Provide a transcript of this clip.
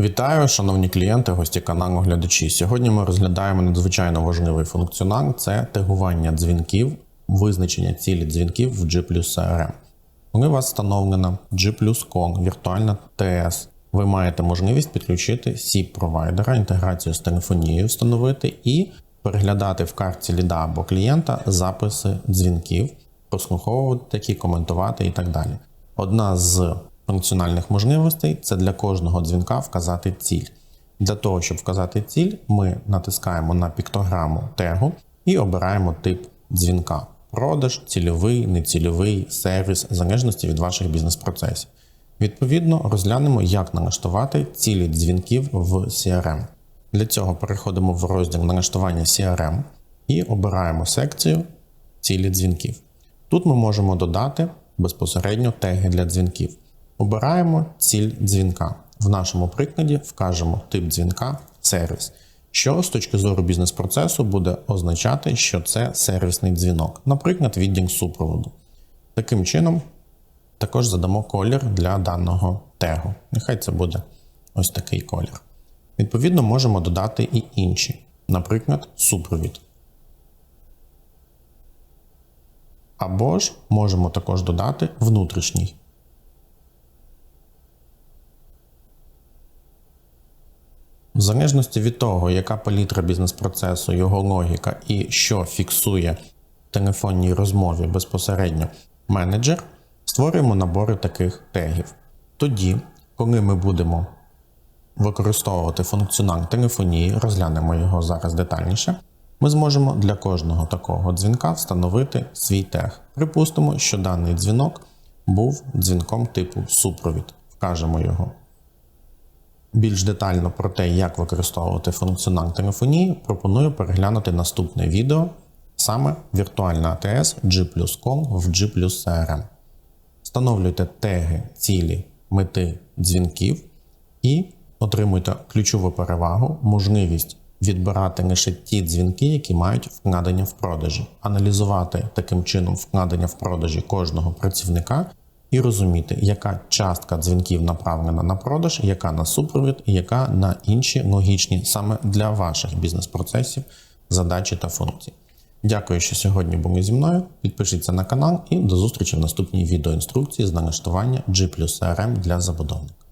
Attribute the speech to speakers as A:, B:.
A: Вітаю, шановні клієнти, гості каналу глядачі. Сьогодні ми розглядаємо надзвичайно важливий функціонал це тегування дзвінків, визначення цілі дзвінків в G CRM. Коли у вас встановлена G Call, віртуальна ТС, ви маєте можливість підключити SIP провайдера, інтеграцію з телефонією встановити і переглядати в картці ліда або клієнта записи дзвінків, прослуховувати такі, коментувати і так далі. Одна з функціональних можливостей це для кожного дзвінка вказати ціль. Для того, щоб вказати ціль, ми натискаємо на піктограму тегу і обираємо тип дзвінка: продаж, цільовий, нецільовий, сервіс, в залежності від ваших бізнес-процесів. Відповідно, розглянемо, як налаштувати цілі дзвінків в CRM. Для цього переходимо в розділ налаштування CRM і обираємо секцію цілі дзвінків. Тут ми можемо додати безпосередньо теги для дзвінків. Обираємо ціль дзвінка. В нашому прикладі вкажемо тип дзвінка сервіс, що з точки зору бізнес-процесу буде означати, що це сервісний дзвінок, наприклад, відділ супроводу. Таким чином, також задамо колір для даного тегу. Нехай це буде ось такий колір. Відповідно, можемо додати і інші, наприклад, супровід. Або ж можемо також додати внутрішній. В залежності від того, яка палітра бізнес-процесу, його логіка і що фіксує в телефонній розмові безпосередньо менеджер, створюємо набори таких тегів. Тоді, коли ми будемо використовувати функціонал телефонії, розглянемо його зараз детальніше, ми зможемо для кожного такого дзвінка встановити свій тег. Припустимо, що даний дзвінок був дзвінком типу супровід. Вкажемо його. Більш детально про те, як використовувати функціонал телефонії, пропоную переглянути наступне відео, саме віртуальна АТС G в G. Встановлюйте теги, цілі, мети дзвінків і отримуйте ключову перевагу, можливість відбирати лише ті дзвінки, які мають вкладення в продажі, аналізувати таким чином вкладення в продажі кожного працівника і розуміти, яка частка дзвінків направлена на продаж, яка на супровід, і яка на інші логічні саме для ваших бізнес-процесів задачі та функції. Дякую, що сьогодні були зі мною. Підпишіться на канал і до зустрічі в наступній відеоінструкції з налаштування G CRM для забудовника.